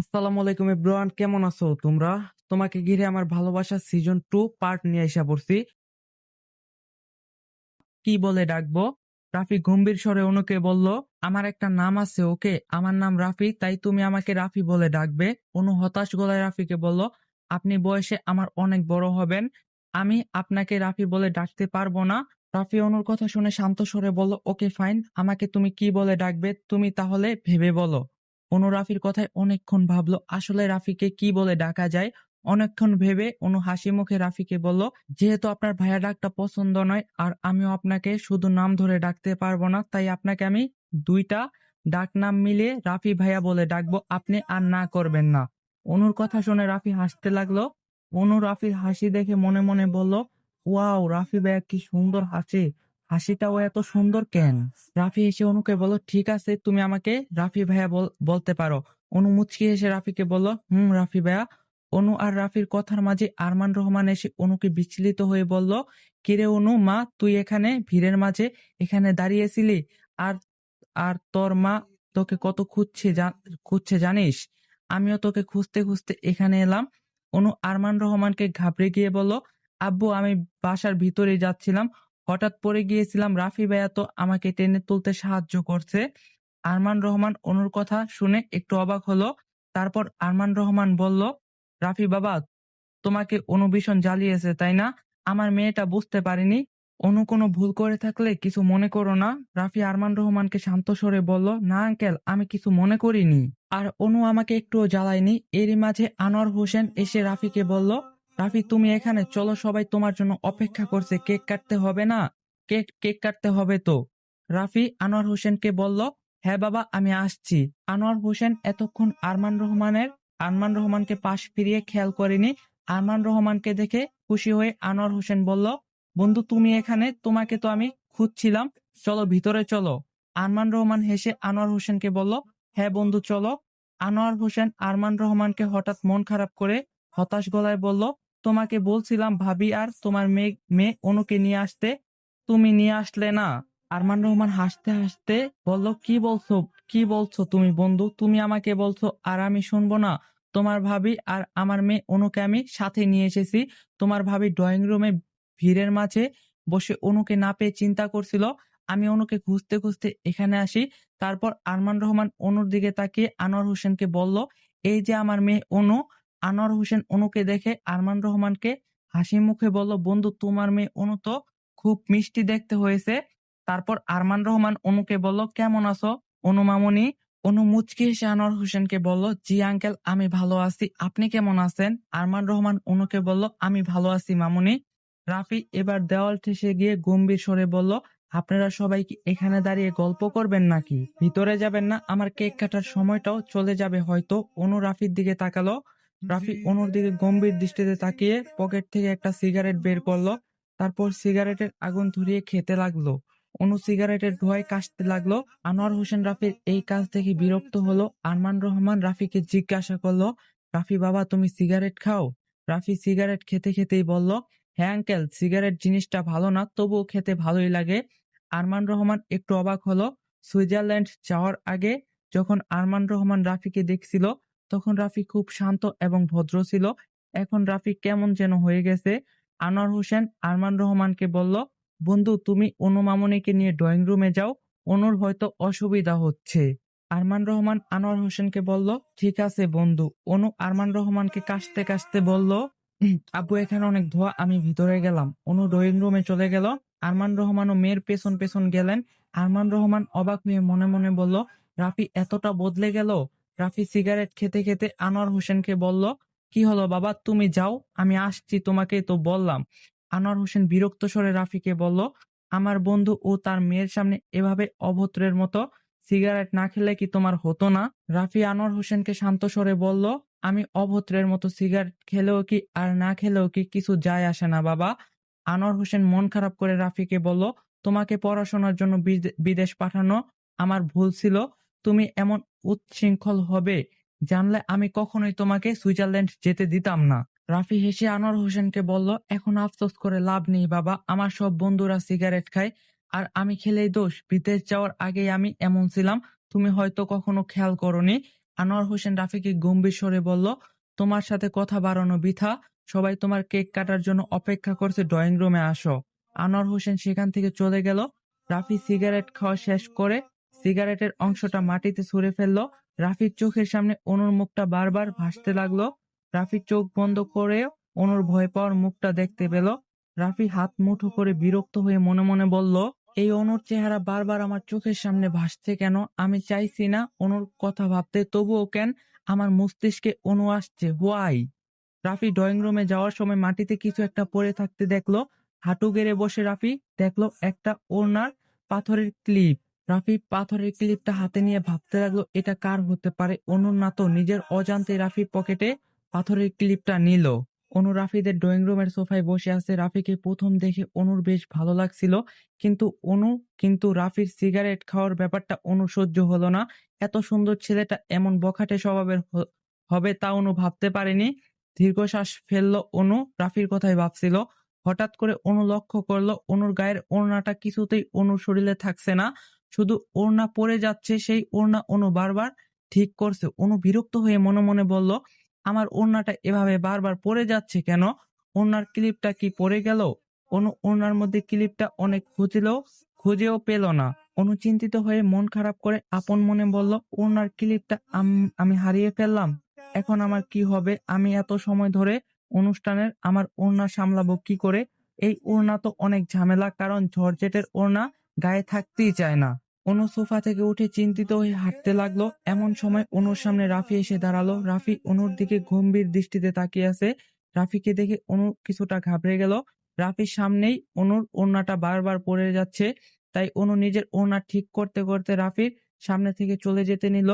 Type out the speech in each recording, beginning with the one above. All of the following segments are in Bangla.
আসসালামু আলাইকুম এভরিওয়ান, কেমন আছো তোমরা? তোমাকে ঘিরে আমার ভালোবাসা সিজন টু পার্ট নিয়ে এসে পড়ছি। কি বলে ডাকবো? রাফি গম্ভীর স্বরে অনুকে বলল, আমার একটা নাম আছে, ওকে? আমার নাম রাফি, তাই তুমি আমাকে রাফি বলে ডাকবে। অনু হতাশ গলায় রাফিকে বলল, আপনি বয়সে আমার অনেক বড় হবেন। আমি আপনাকে রাফি বলে ডাকতে পারব না। রাফি অনুর কথা শুনে শান্ত স্বরে বলল, ওকে, ফাইন। আমাকে তুমি কি বলে ডাকবে, তুমি তাহলে ভেবে বলো। অনু রাফির কথায় অনেকক্ষণ ভাবলো, আসলে রাফিকে কি বলে ডাকা যায়? অনেকক্ষণ ভেবে অনু হাসি মুখে রাফিকে বলল, যেহেতু আপনার ভাইয়া ডাকটা পছন্দ নয় আর আমিও আপনাকে শুধু নাম ধরে ডাকতে পারব না, তাই আপনাকে আমি দুইটা ডাক নাম মিলিয়ে রাফি ভাইয়া বলে ডাকবো, আপনি আর না করবেন না। অনুর কথা শুনে রাফি হাসতে লাগল। অনু রাফির হাসি দেখে মনে মনে বলল, ওয়াও, রাফি ভাইয়া কি সুন্দর হাসি। হাসিটাও এত সুন্দর কেন? রাফি এসে অনুকে বলল, ঠিক আছে, তুমি আমাকে রাফি ভাইয়া বল- বলতে পারো। অনু মুচকি এসে রাফিকে বলল, হুম, রাফি ভাইয়া। অনু আর রাফির কথার মাঝে আরমান রহমান এসে অনুকে বিচলিত হয়ে বলল কিরে অনু, মা, তুই এখানে ভিড়ের মাঝে, এখানে দাঁড়িয়েছিলি আর আর তোর মা তোকে কত খুঁজছে খুঁজছে জানিস? আমিও তোকে খুঁজতে খুঁজতে এখানে এলাম। অনু আরমান রহমানকে ঘাবড়ে গিয়ে বলল, আব্বু, আমি বাসার ভিতরে যাচ্ছিলাম। হঠাৎ পড়ে গিয়েছিলাম, রাফি ভাইয়া তো আমাকে টেনে তুলতে সাহায্য করছে। আরমান রহমান অনুর কথা শুনে একটু অবাক হলো। তারপর আরমান রহমান বলল, রাফি বাবা, তোমাকে অনু ভীষণ জ্বালিয়েছে, তাই না? আমার মেয়েটা বুঝতে পারিনি। অনু কোনো ভুল করে থাকলে কিছু মনে করো না। রাফি আরমান রহমানকে শান্ত স্বরে বলল, না আঙ্কেল, আমি কিছু মনে করিনি। আর অনু আমাকে একটুও জ্বালায়নি। এরই মাঝে আনোয়ার হোসেন এসে রাফিকে বলল রাফি, তুমি এখানে, চলো সবাই তোমার জন্য অপেক্ষা করছে, কেক কাটতে হবে না? কেক কেক কাটতে হবে তো? রাফি, আনোয়ার হোসেনকে বলল হ্যাঁ বাবা, আমি আসছি। আনোয়ার হোসেন এতক্ষণ আরমান রহমানের, আরমান রহমানকে পাশ ফিরিয়ে খেয়াল করেনি। আরমান রহমানকে দেখে খুশি হয়ে আনোয়ার হোসেন বলল, বন্ধু, তুমি এখানে, তোমাকে তো আমি খুঁজছিলাম। চলো, ভিতরে চলো। আরমান রহমান হেসে আনোয়ার হোসেনকে বলল হ্যাঁ বন্ধু, চলো। আনোয়ার হোসেন আরমান রহমানকে হঠাৎ মন খারাপ করে হতাশ গলায় বলল তোমাকে বলছিলাম, ভাবি, আর তোমার মেয়ে মেয়ে অনুকে নিয়ে আসতে, তুমি নিয়ে আসলে না। আরমান রহমান হাসতে হাসতে বলল, কি বলছো কি বলছো তুমি বন্ধু? তুমি আমাকে বলছো, আর আমি শুনব না। তোমার ভাবি আর আমার মেয়ে অনুকে আমি সাথে নিয়ে এসেছি। তোমার ভাবি ড্রয়িং রুমে ভিড়ের মাঝে বসে অনুকে না পেয়ে চিন্তা করছিল। আমি অনুকে খুঁজতে খুঁজতে এখানে আসি। তারপর আরমান রহমান অনুর দিকে তাকিয়ে আনোয়ার হোসেনকে বলল, এই যে আমার মেয়ে অনু আনোয়ার হোসেন অনুকে দেখে আরমান রহমানকে হাসি মুখে বলল, বন্ধু, তোমার মেয়ে অনু তো খুব মিষ্টি দেখতে হয়েছে। তারপর আরমান রহমান অনুকে বলল, কেমন আছো? অনু মামনি, অনু মুচকি হেসে আনোয়ার হোসেনকে বলল, জি আঙ্কেল, আমি ভালো আছি। আপনি কেমন আছেন? আরমান রহমান অনুকে বলল, আমি ভালো আছি মামুনি। রাফি এবার দেওয়াল ঠেসে গিয়ে গম্ভীর স্বরে বলল, আপনারা সবাই কি এখানে দাঁড়িয়ে গল্প করবেন নাকি? ভিতরে যাবেন না, আমার কেক কাটার সময়টাও চলে যাবে হয়তো। অনু রাফির দিকে তাকালো রাফি অনুর দিকে গম্ভীর দৃষ্টিতে তাকিয়ে পকেট থেকে একটা সিগারেট বের করল তারপর সিগারেটের আগুন ধরিয়ে খেতে লাগল। অনু সিগারেটের ধোঁয়ায় কাশতে লাগল। আনোয়ার হোসেন রাফির এই কাজ দেখে বিরক্ত হলো। আরমান রহমান রাফিকে জিজ্ঞাসা করল রাফি বাবা তুমি সিগারেট খাও? রাফি সিগারেট খেতে খেতেই বলল হ্যাঁ আঙ্কেল সিগারেট জিনিসটা ভালো না তবুও খেতে ভালোই লাগে। আরমান রহমান একটু অবাক হলো। সুইজারল্যান্ড যাওয়ার আগে যখন আরমান রহমান রাফিকে দেখছিল তখন রাফি খুব শান্ত এবং ভদ্র ছিল। এখন রাফি কেমন যেন হয়ে গেছে। আনোয়ার হোসেন আরমান রহমানকে বলল বন্ধু তুমি অনু মামনিকে নিয়ে ড্রয়িং রুমে যাও। অনুর হয়তো অসুবিধা হচ্ছে। আরমান রহমান আনোয়ার হোসেনকে বলল ঠিক আছে বন্ধু। অনু আরমান রহমানকে কাশতে কাশতে বলল "উম, আব্বু এখানে অনেক ধোয়া আমি ভিতরে গেলাম। অনু ড্রয়িং রুমে চলে গেল। আরমান রহমান ও মেয়ের পেছন পেছন গেলেন। আরমান রহমান অবাক হয়ে মনে মনে বলল রাফি এতটা বদলে গেল? রাফি সিগারেট খেতে খেতে আনোয়ার হোসেনকে বলল, কি হলো বাবা? তুমি যাও, আমি আসছি তোমাকে তো বললাম। আনোয়ার হোসেন বিরক্ত স্বরে রাফিকে বলল, আমার বন্ধু ও তার মেয়ের সামনে এভাবে অভদ্রের মতো সিগারেট না খেলে কি তোমার হতো না? রাফি আনোয়ার হোসেনকে শান্ত স্বরে বলল, আমি অভদ্রের মতো সিগারেট খেলেও কি আর না খেলেও কি কিছু যায় আসে না বাবা? আনোয়ার হোসেন মন খারাপ করে রাফিকে বলল, তোমাকে পড়াশোনার জন্য বিদে- বিদেশ পাঠানো আমার ভুল ছিল। তুমি এমন উচ্ছৃঙ্খল হবে। জানলে আমি কখনোই তোমাকে সুইজারল্যান্ড যেতে দিতাম না। রাফি হেসে আনোয়ার হোসেনকে বলল, এখন আফসোস করে লাভ নেই বাবা, আমার সব বন্ধুরা সিগারেট খায়, আর আমি খেলেই দোষ। বিদেশ যাওয়ার আগেই আমি এমন ছিলাম, তুমি হয়তো কখনো খেয়াল করনি। আনোয়ার হোসেন রাফিকে গম্ভীর স্বরে বলল, তোমার সাথে কথা বাড়ানো বৃথা। সবাই তোমার কেক কাটার জন্য অপেক্ষা করছে, ড্রয়িং রুমে আসো। আনোয়ার হোসেন সেখান থেকে চলে গেল। রাফি সিগারেট খাওয়া শেষ করে সিগারেটের অংশটা মাটিতে ছুঁড়ে ফেলল। রাফির চোখের সামনে অনুর মুখটা বারবার ভাসতে লাগল। রাফি চোখ বন্ধ করে অনুর ভয় পাওয়ার মুখটা দেখতে পেল। রাফি হাত মুঠো করে বিরক্ত হয়ে মনে মনে বলল, এই অনুর চেহারা বারবার আমার চোখের সামনে ভাসছে কেন? আমি চাইছি না অনুর কথা ভাবতে, তবুও কেন? আমার মস্তিষ্কে অনু আসছে, হোয়াই? রাফি ড্রয়িং রুমে যাওয়ার সময় মাটিতে কিছু একটা পড়ে থাকতে দেখল। হাঁটু গেড়ে বসে রাফি দেখল একটা ওড়নার পাথরের ক্লিপ। রাফি পাথরের ক্লিপটা হাতে নিয়ে ভাবতে লাগল, এটা কার হতে পারে? অনুর না তো নিজের অজান্তে রাফি পকেটে পাথরের ক্লিপটা নিল। অনু রাফিদের ড্রয়িং রুমের সোফায় বসে আছে। রাফিকে প্রথম দেখে অনুর বেশ ভালো লাগছিল, কিন্তু অনু, কিন্তু রাফির সিগারেট খাওয়ার ব্যাপারটা অনু সহ্য হলো না। এত সুন্দর ছেলেটা এমন বখাটে স্বভাবের হবে তা অনু ভাবতে পারেনি। দীর্ঘশ্বাস ফেলল অনু, রাফির কথাই ভাবছিল। হঠাৎ করে অনু লক্ষ্য করল, অনুর গায়ের ওড়নাটা কিছুতেই অনুর শরীরে থাকছে না। শুধু ওড়না পরে যাচ্ছে, সেই ওড়না অনু বারবার ঠিক করছে। অনু বিরক্ত হয়ে মনে মনে বলল, আমার ওড়নাটা এভাবে বারবার পরে যাচ্ছে কেন? ওড়নার ক্লিপটা কি পরে গেল? অনু ওড়নার মধ্যে ক্লিপটা অনেক খুঁজলেও, খুঁজেও পেল না। অনু চিন্তিত হয়ে মন খারাপ করে আপন মনে বলল, ওড়নার ক্লিপটা আম- হারিয়ে ফেললাম। এখন আমার কি হবে? আমি এত সময় ধরে অনুষ্ঠানের আমার ওড়না সামলাবো কি করে? এই ওড়না তো অনেক ঝামেলা, কারণ জর্জেটের ওড়না গায়ে থাকতেই চায় না। অনু সোফা থেকে উঠে চিন্তিত হয়ে হাঁটতে লাগল। এমন সময় অনুর সামনে রাফি এসে দাঁড়াল। রাফি অনুর দিকে গম্ভীর দৃষ্টিতে তাকিয়ে আছে। রাফিকে দেখে অনু কিছুটা ঘাবড়ে গেল। রাফির সামনেই অনুর ওড়নাটা বারবার পড়ে যাচ্ছে। তাই অনু নিজের ওড়না ঠিক করতে করতে রাফির সামনে থেকে চলে যেতে নিল।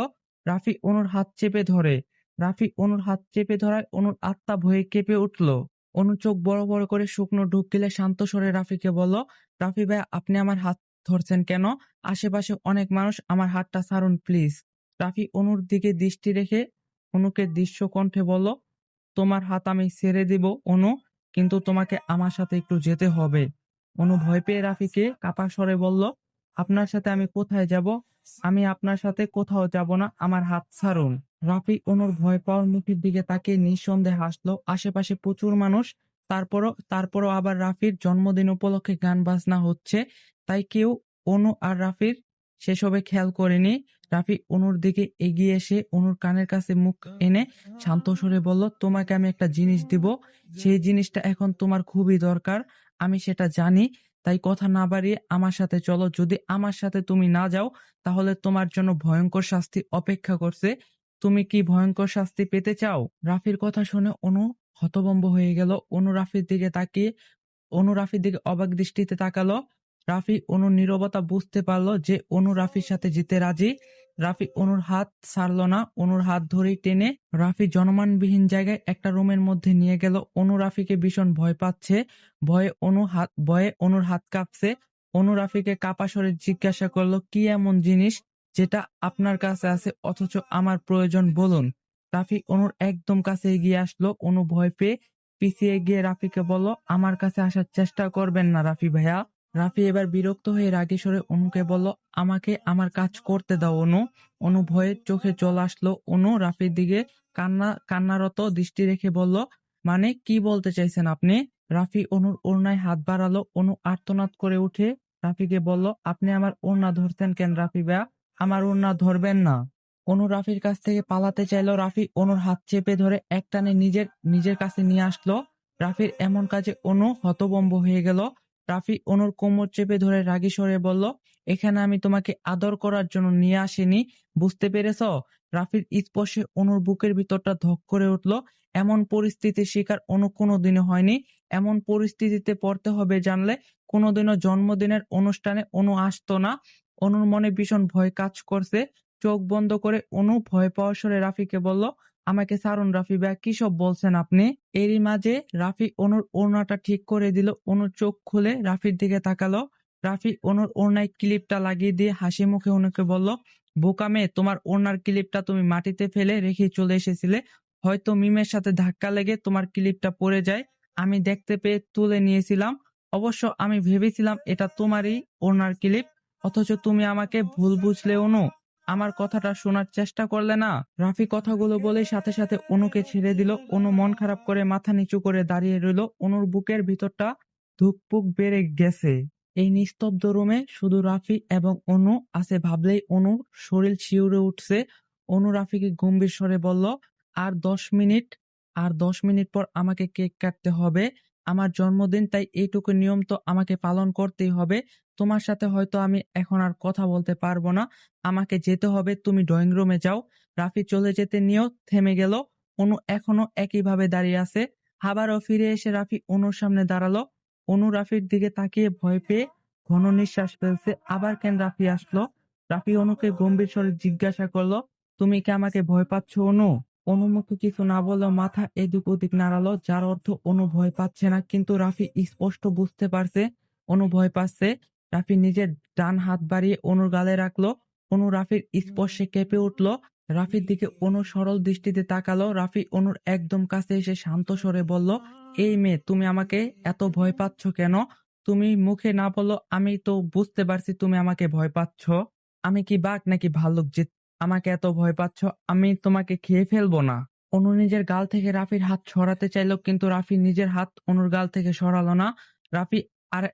রাফি অনুর হাত চেপে ধরে। রাফি অনুর হাত চেপে ধরায় অনুর আত্মা ভয়ে কেঁপে উঠল। অনু চোখ বড় বড় করে শুকনো ঢুক গেলে শান্ত স্বরে রাফিকে বলল, রাফি ভাই আপনি আমার হাত ধরছেন কেন? আশেপাশে অনেক মানুষ, আমার হাতটা ছাড়ুন, প্লিজ। রাফি অনুর দিকে দৃষ্টি রেখে অনুকে দৃশ্য কণ্ঠে বলল, তোমার হাত আমি ছেড়ে দিব, অনু, কিন্তু তোমাকে আমার সাথে একটু যেতে হবে। অনু ভয় পেয়ে রাফিকে কাপা স্বরে বলল, আপনার সাথে আমি কোথায় যাব? আমি আপনার সাথে কোথাও যাব না, আমার হাত ছাড়ুন। রাফি অনুর ভয় পাওয়ার মুখের দিকে তাকিয়ে নিঃসন্দেহে হাসলো, আশেপাশে প্রচুর মানুষ, তারপরও তারপরও আবার রাফির জন্মদিন উপলক্ষে গান বাজনা হচ্ছে। তাই কেউ অনু আর রাফির সেসবে খেয়াল করেনি। রাফি অনুর দিকে এগিয়ে এসে অনুর কানের কাছে মুখ এনে শান্ত স্বরে বলল, তোমাকে আমি একটা জিনিস দিব। সেই জিনিসটা এখন তোমার খুবই দরকার। আমি সেটা জানি। তাই কথা না বাড়িয়ে আমার সাথে চলো। যদি আমার সাথে তুমি না যাও, তাহলে তোমার জন্য ভয়ঙ্কর শাস্তি অপেক্ষা করছে। তুমি কি ভয়ঙ্কর শাস্তি পেতে চাও? রাফির কথা শুনে অনু হতভম্ব হয়ে গেল। অনু রাফির দিকে তাকিয়ে, অনু রাফির দিকে অবাক দৃষ্টিতে তাকালো। রাফি অনুর নীরবতা বুঝতে পারল যে অনু রাফির সাথে যেতে রাজি। রাফি অনুর হাত ছাড়লো না, অনুর হাত ধরেই টেনে রাফি জনমানবিহীন জায়গায় একটা রুমের মধ্যে নিয়ে গেল। অনু রাফিকে ভীষণ ভয় পাচ্ছে। ভয়ে অনু হাত, ভয়ে অনুর হাত কাঁপছে। অনু রাফিকে কাপা স্বরে জিজ্ঞাসা করল, কি এমন জিনিস যেটা আপনার কাছে আছে অথচ আমার প্রয়োজন বলুন? রাফি অনুর একদম কাছে এগিয়ে আসলো। অনু ভয় পেয়ে পিছিয়ে গিয়ে রাফিকে বলল, আমার কাছে আসার চেষ্টা করবেন না রাফি ভাইয়া। রাফি এবার বিরক্ত হয়ে রাগে সরে অনুকে বলল, আমাকে আমার কাজ করতে দাও, অনু। অনু ভয়ে চোখে জল আসলো। অনু রাফির দিকে কান্না, কান্নারত দৃষ্টি রেখে বলল মানে কি বলতে চাইছেন আপনি? রাফি অনুর ওড়নায় হাত বাড়ালো। অনু আর্তনাদ করে উঠে রাফিকে বলল, আপনি আমার ওড়না ধরছেন কেন রাফি ভাইয়া আমার ওড়না ধরবেন না। অনু রাফির কাছ থেকে পালাতে চাইলো। রাফি অনুর হাত চেপে ধরে একটানে নিজের নিজের কাছে নিয়ে আসলো। রাফির এমন কাজে অনু হতবম্ব হয়ে গেল। রাফি অনুর কোমর চেপে ধরে রাগী স্বরে বলল, এখানে আমি তোমাকে আদর করার জন্য নিয়ে আসিনি, বুঝতে পেরেছ? রাফির স্পর্শে অনুর বুকের ভিতরটা ধক করে উঠল, এমন পরিস্থিতির শিকার অনু কোনোদিনও হয়নি, এমন পরিস্থিতিতে পড়তে হবে জানলে কোনোদিনও জন্মদিনের অনুষ্ঠানে অনু আসতো না। অনুর মনে ভীষণ ভয় কাজ করছে, চোখ বন্ধ করে অনু ভয় পাওয়া স্বরে রাফিকে বলল আমাকে সারুন রাফি ভাই, কি সব বলছেন আপনি? এরই মাঝে রাফি অনুর ওড়নাটা ঠিক করে দিল, অনুর চোখ খুলে রাফির দিকে তাকালো। রাফি অনুর ওড়নায় ক্লিপটা লাগিয়ে দিয়ে হাসি মুখে অনুকে বলল, বোকা মেয়ে, তোমার ওড়নার ক্লিপটা তুমি মাটিতে ফেলে রেখে চলে এসেছিলে। হয়তো মিমের সাথে ধাক্কা লেগে তোমার ক্লিপটা পড়ে যায়। আমি দেখতে পেয়ে তুলে নিয়েছিলাম। অবশ্য আমি ভেবেছিলাম এটা তোমারই ওড়নার ক্লিপ। অথচ তুমি আমাকে ভুল বুঝলে অনু। আমার কথাটা শোনার চেষ্টা করলে না? রাফি কথাগুলো বলে সাথে সাথে অনুকে ছেড়ে দিল। অনু মন খারাপ করে মাথা নিচু করে দাঁড়িয়ে রইল। অনুর বুকের ভিতরটা ধুকপুক বেড়ে গেছে। এই নিস্তব্ধ রুমে শুধু রাফি এবং অনু আছে ভাবলেই অনু শরীর শিউরে উঠছে। অনু রাফিকে গম্ভীর স্বরে বলল, আর দশ মিনিট, আর দশ মিনিট পর আমাকে কেক কাটতে হবে। আমার জন্মদিন, তাই এইটুকু নিয়ম তো আমাকে পালন করতেই হবে। তোমার সাথে হয়তো আমি এখন আর কথা বলতে পারব না। আমাকে যেতে হবে, তুমি ড্রয়িং রুমে যাও। রাফি চলে যেতে নিয়েও থেমে গেল। অনু এখনও একইভাবে দাঁড়িয়ে আছে। আবারও ফিরে এসে রাফি অনুর সামনে দাঁড়াল। অনু রাফির দিকে তাকিয়ে ভয় পেয়ে ঘন নিঃশ্বাস ফেলছে। আবার কেন রাফি আসলো? রাফি অনুকে গম্ভীর স্বরে জিজ্ঞাসা করল, তুমি কি আমাকে ভয় পাচ্ছ অনু? অনুমুখে কিছু না বলেও মাথা এদিক ওদিক নাড়ালো, যার অর্থ অনু ভয় পাচ্ছে না। কিন্তু রাফি স্পষ্ট বুঝতে পারছে অনু ভয় পাচ্ছে। রাফি নিজের ডান হাত বাড়িয়ে অনুর গালে রাখল। অনু রাফির স্পর্শে কেঁপে উঠল। রাফির দিকে অনু সরল দৃষ্টিতে তাকালো। রাফি অনুর একদম কাছে এসে শান্ত স্বরে বলল, এই মেয়ে, তুমি আমাকে এত ভয় পাচ্ছ কেন? তুমি মুখে না বলো আমি তো বুঝতে পারছি তুমি আমাকে ভয় পাচ্ছ। আমি কি বাঘ নাকি ভাল্লুক যে আমাকে এত ভয় পাচ্ছ, আমি তোমাকে খেয়ে ফেলব না। অনু নিজের গাল থেকে রাফির হাত সরাতে চাইল কিন্তু রাফি নিজের হাত অনুর গাল থেকে সরালো না। রাফি আর